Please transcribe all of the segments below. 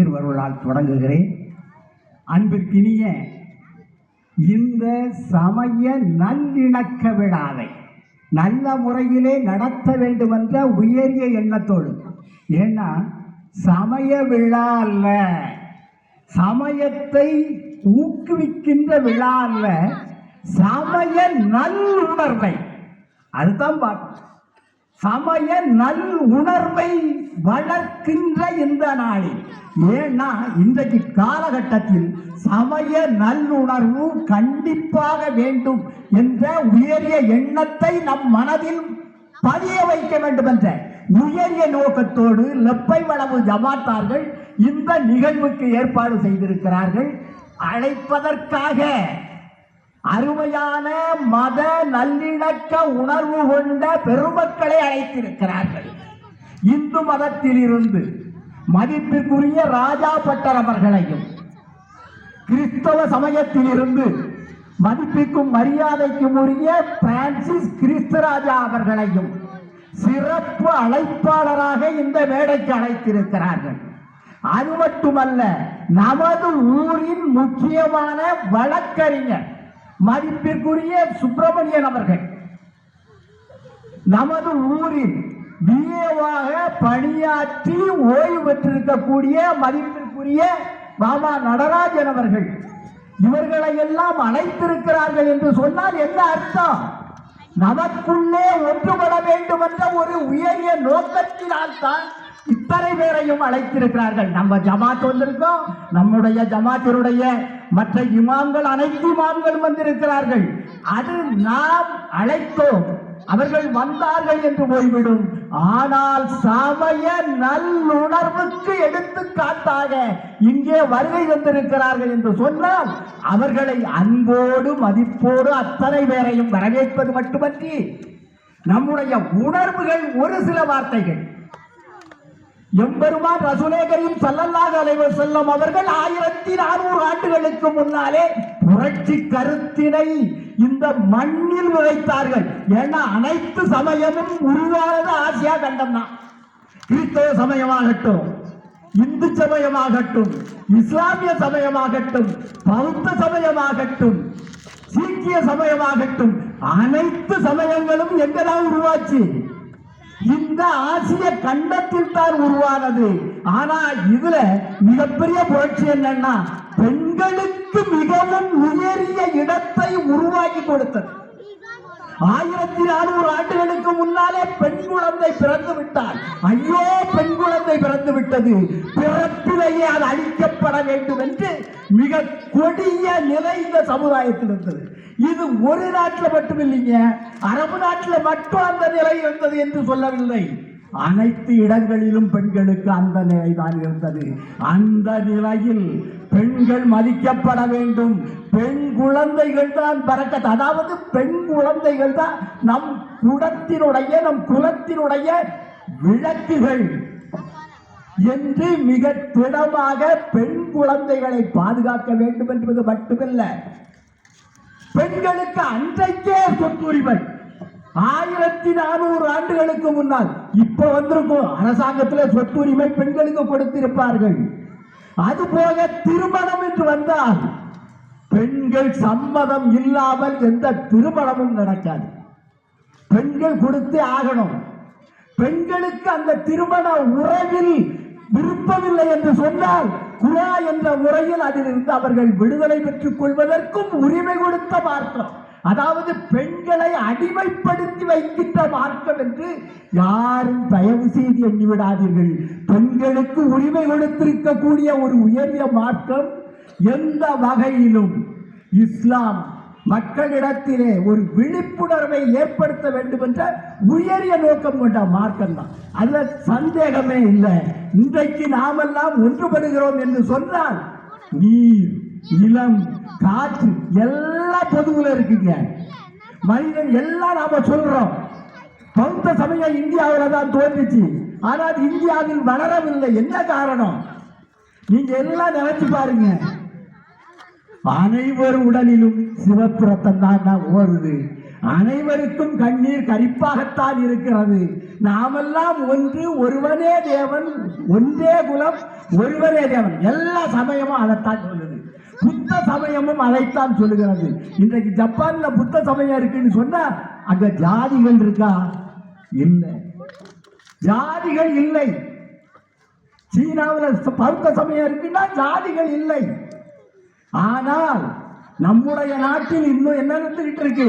திருவருளால் தொடங்குகிறேன். அன்பிற்கினிய இந்த சமய நல்லிணக்க விழாவை நல்ல முறையிலே நடத்த வேண்டும் என்ற உயரிய எண்ணத்தோடு ஏன்னா சமய விழா அல்ல சமயத்தை ஊக்குவிக்கின்ற விழா அல்ல சமய நல்லுணர்வை. அதுதான் பார்க்கணும் சமய நல் உணர்வை வளர்க்கின்ற இந்த நாளில். ஏன்னா இன்றைக்கு காலகட்டத்தில் சமய நல்லுணர்வு கண்டிப்பாக வேண்டும் என்ற உயரிய எண்ணத்தை நம் மனதில் பதிய வைக்க வேண்டும் என்ற உயரிய நோக்கத்தோடு லெப்பை வளவு ஜமாத்தார்கள் இந்த நிகழ்வுக்கு ஏற்பாடு செய்திருக்கிறார்கள். அழைப்பதற்காக அருமையான மத நல்லிணக்க உணர்வு கொண்ட பெருமக்களை அழைத்திருக்கிறார்கள். இந்து மதத்தில் இருந்து மதிப்பிற்குரிய ராஜா பட்டர் அவர்களையும் கிறிஸ்தவ சமயத்தில் இருந்து மதிப்பிற்கும் மரியாதைக்கும் உரிய பிரான்சிஸ் கிறிஸ்தராஜா அவர்களையும் சிறப்பு அழைப்பாளராக இந்த மேடைக்கு அழைத்திருக்கிறார்கள். அது மட்டுமல்ல நமது ஊரின் முக்கியமான வழக்கறிஞர் மதிப்பிற்குரிய சுப்பிரமணியன் அவர்கள். நமது ஊரில் பிஏவாக பணியாற்றி ஓய்வு பெற்றிருக்கக்கூடிய மதிப்பிற்குரிய மாமா நடராஜன் அவர்கள். இவர்களை எல்லாம் அழைத்திருக்கிறார்கள் என்று சொன்னால் என்ன அர்த்தம்? நமக்குள்ளே ஒன்றுபட வேண்டும் என்ற ஒரு உயரிய நோக்கத்தினால் தான் இத்தனை பேரையும் அழைத்திருக்கிறார்கள். நம்ம ஜமாத் வந்திருக்கோம். நம்முடைய ஜமாத்தினுடைய மற்ற இமாம்கள் அனைத்து இமாம்களும் வந்திருக்கிறார்கள். அது நாம் அழைத்தோம். அவர்கள் வந்தார்கள் என்று போய்விடும். ஆனால் சமய நல்லுணர்வுக்கு எடுத்துக்காட்டாக இங்கே வருகை வந்திருக்கிறார்கள் என்று சொன்னால் அவர்களை அன்போடு மதிப்போடு அத்தனை பேரையும் வரவேற்பது மட்டுமன்றி நம்முடைய உணர்வுகள் ஒரு சில வார்த்தைகள். எம்பெருமான் ரசூலே கரீம் சல்லல்லாஹ் அலைஹி செல்லம் அவர்கள் ஆயிரத்தி நானூறு ஆண்டுகளுக்கு முன்னாலே புரட்சி கருத்தினை இந்த மண்ணில் விதைத்தார்கள். ஏன்னா அனைத்து சமயமும் உருவானது ஆசியா கண்டம் தான். கிறிஸ்தவ சமயமாகட்டும் இந்து சமயமாகட்டும் இஸ்லாமிய சமயமாகட்டும் பௌத்த சமயமாகட்டும் சீக்கிய சமயமாகட்டும் அனைத்து சமயங்களும் எங்கதான் உருவாச்சு? இந்த ஆசிய கண்டத்தில் தான் உருவானது. ஆனா இதுல மிகப்பெரிய புரட்சி என்னன்னா பெண்களுக்கு மிகவும் உயரிய இடத்தை உருவாக்கி கொடுத்தது. ஆயிரத்தி நானூறு ஆண்டுகளுக்கு முன்னாலே பெண் குழந்தை பிறந்து விட்டால் ஐயோ பெண் குழந்தை பிறந்து விட்டது. பிறப்பிலேயே அது அழிக்கப்பட வேண்டும் என்று மிக கொடிய நிலை இந்த சமுதாயத்தில் இருந்தது. இது ஒரு நாட்டில் மட்டும் இல்லைங்க அரபு நாட்டில் மட்டும் அந்த நிலை இருந்தது என்று சொல்லவில்லை. அனைத்து இடங்களிலும் பெண்களுக்கு அந்த நிலை தான் இருந்தது. அந்த நிலையில் பெண்கள் மதிக்கப்பட வேண்டும். பெண் குழந்தைகள் தான் பறக்கத் அதாவது பெண் குழந்தைகள் தான் நம் குடத்தினுடைய நம் குலத்தினுடைய விளக்குகள் என்று மிக திடமாக பெண் குழந்தைகளை பாதுகாக்க வேண்டும் என்பது மட்டுமல்ல. பெண்களுக்கு அன்றைக்கே சொத்துரிமை ஆயிரத்தி நானூறு ஆண்டுகளுக்கு முன்னால் இப்ப வந்திருக்கும் அரசாங்கத்தில் சொத்துரிமை பெண்களுக்கு கொடுத்திருப்பார்கள். அது போக திருமணம் என்று வந்தால் பெண்கள் சம்மதம் இல்லாமல் எந்த திருமணமும் நடக்காது. பெண்கள் கொடுத்தே ஆகணும். பெண்களுக்கு அந்த திருமண உறவில் விருப்பமில்லை என்று சொன்னால் குரா என்ற முறையில் அதிலிருந்து அவர்கள் விடுதலை பெற்றுக் கொள்வதற்கும் உரிமை கொடுத்த மார்க்கம் அதாவது பெண்களை அடிமைப்படுத்தி வைக்கின்ற மார்க்கம் என்று யாரும் தயவு செய்து எண்ணிவிடாதீர்கள். பெண்களுக்கு உரிமை கொடுத்திருக்கக்கூடிய ஒரு உயரிய மார்க்கம் எந்த வகையிலும் இஸ்லாம் மக்களிடத்திலே ஒரு விழிப்புணர்வை ஏற்படுத்த வேண்டும் என்ற உயரிய நோக்கம் கொண்ட மார்க்கம் தான். அதுல சந்தேகமே இல்லை. இன்றைக்கு நாமெல்லாம் ஒன்றுபடுகிறோம் என்று சொன்னால் நீர் நிலம் காற்று எல்லாம் பொதுவில் இருக்குங்க. மனிதன் எல்லாம் நாம சொல்றோம். பௌத்த சமயம் இந்தியாவில் தான் தோன்றுச்சு. ஆனால் இந்தியாவில் வளரவில்லை. என்ன காரணம்? நீங்க எல்லாம் நினைச்சு பாருங்க. அனைவர் உடலிலும் சிவப்பு ரத்தம் தான் ஓடுது. அனைவருக்கும் கண்ணீர் கரிப்பாகத்தான் இருக்கிறது. நாமெல்லாம் ஒன்று ஒருவனே தேவன் ஒன்றே குலம் ஒருவனே தேவன். எல்லா சமயமும் அதைத்தான் சொல்லுது. புத்த சமயமும் அதைத்தான் சொல்லுகிறது. இன்றைக்கு ஜப்பான்ல புத்த சமயம் இருக்குன்னு சொன்னா அங்க ஜாதிகள் இருக்கா? இல்லை. ஜாதிகள் இல்லை. சீனாவில் பௌத்த சமயம் இருக்குன்னா ஜாதிகள் இல்லை. ஆனால் நம்முடைய நாட்டில் இன்னும் என்ன நடந்துகிட்டு இருக்கு?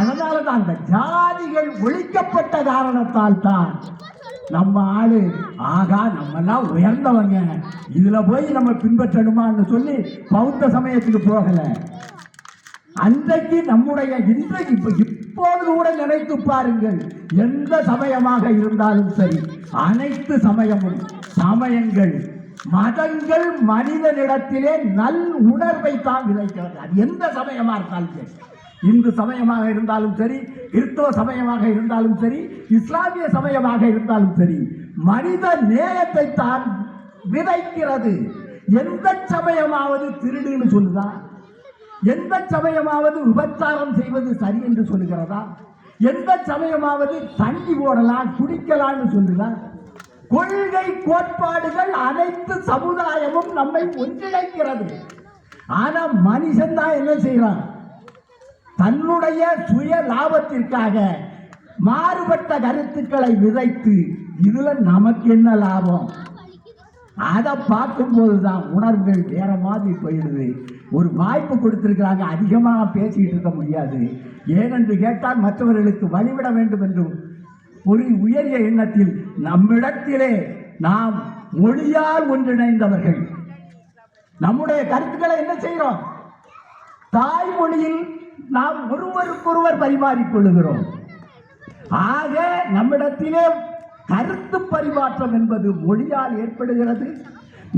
அதனால தான் அந்த ஜாதிகள் ஒழிக்கப்பட்ட காரணத்தால் தான் நம்ம ஆளு. ஆகா நம்மெல்லாம் உயர்ந்தவங்க. இதுல போய் நம்ம பின்பற்றணுமான்னு சொல்லி பௌத்த சமயத்துக்கு போகல. அன்றைக்கு நம்முடைய இன்றைக்கு இப்ப இப்போது கூட நினைத்து பாருங்கள். எந்த சமயமாக இருந்தாலும் சரி அனைத்து சமயமும் சமயங்கள் மதங்கள் மனிதனிடத்திலே நல் உணர்வை தான் விதைக்கிறது. அது எந்த சமயமா இருந்தாலும் சரி. இந்து சமயமாக இருந்தாலும் சரி கிறிஸ்தவ சமயமாக இருந்தாலும் சரி இஸ்லாமிய சமயமாக இருந்தாலும் சரி மனித நேயத்தை தான் விதைக்கிறது. எந்த சமயமாவது திருடுன்னு சொல்லுதா? எந்த சமயமாவது விபச்சாரம் செய்வது சரி என்று சொல்லுகிறதா? எந்த சமயமாவது தண்ணி போடலாம் குடிக்கலாம்னு சொல்லுதா? கொள்கை கோட்பாடுகள் அனைத்து சமுதாயமும் நம்மை ஒன்றிணைக்கிறது. ஆனா மனுஷன் தான் என்ன செய்யறான்? தன்னுடைய சுய லாபத்திற்காக மாறுபட்ட கருத்துக்களை விதைத்து இதுல நமக்கு என்ன லாபம்? அதை பார்க்கும்போது தான் உணர்வுகள் வேற மாதிரி போயிடுது. ஒரு வாய்ப்பு கொடுத்திருக்கிறாங்க அதிகமாக பேசிக்கிட்டு இருக்க முடியாது. ஏனென்று கேட்டால் மற்றவர்களுக்கு வழிவிட வேண்டும் என்றும் ஒரு உயரிய எண்ணத்தில் நம்மிடத்திலே நாம் மொழியால் ஒன்றிணைந்தவர்கள். நம்முடைய கருத்துக்களை என்ன செய்கிறோம்? தாய்மொழியில் நாம் ஒருவருக்கொருவர் பரிமாறிக் கொள்கிறோம் ஆக நம்மிடத்திலே கருத்து பரிமாற்றம் என்பது மொழியால் ஏற்படுகிறது.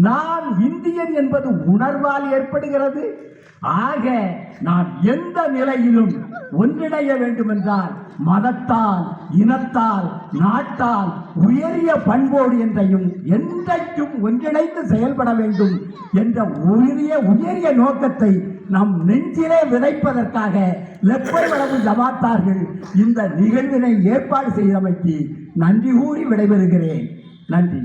நான் இந்தியன் என்பது உணர்வால் ஏற்படுகிறது. ஆக நாம் எந்த நிலையிலும் ஒன்றிணைய வேண்டும் என்றால் மதத்தால் இனத்தால் நாட்டால் உயரிய பண்போடு என்றையும் என்றைக்கும் ஒன்றிணைந்து செயல்பட வேண்டும் என்ற உயரிய உயரிய நோக்கத்தை நம் நெஞ்சிலே விதைப்பதற்காக லெப்பர் வளவு ஜமாத்தார்கள் இந்த நிகழ்வினை ஏற்பாடு செய்தமைக்கு நன்றி கூறி விடைபெறுகிறேன். நன்றி.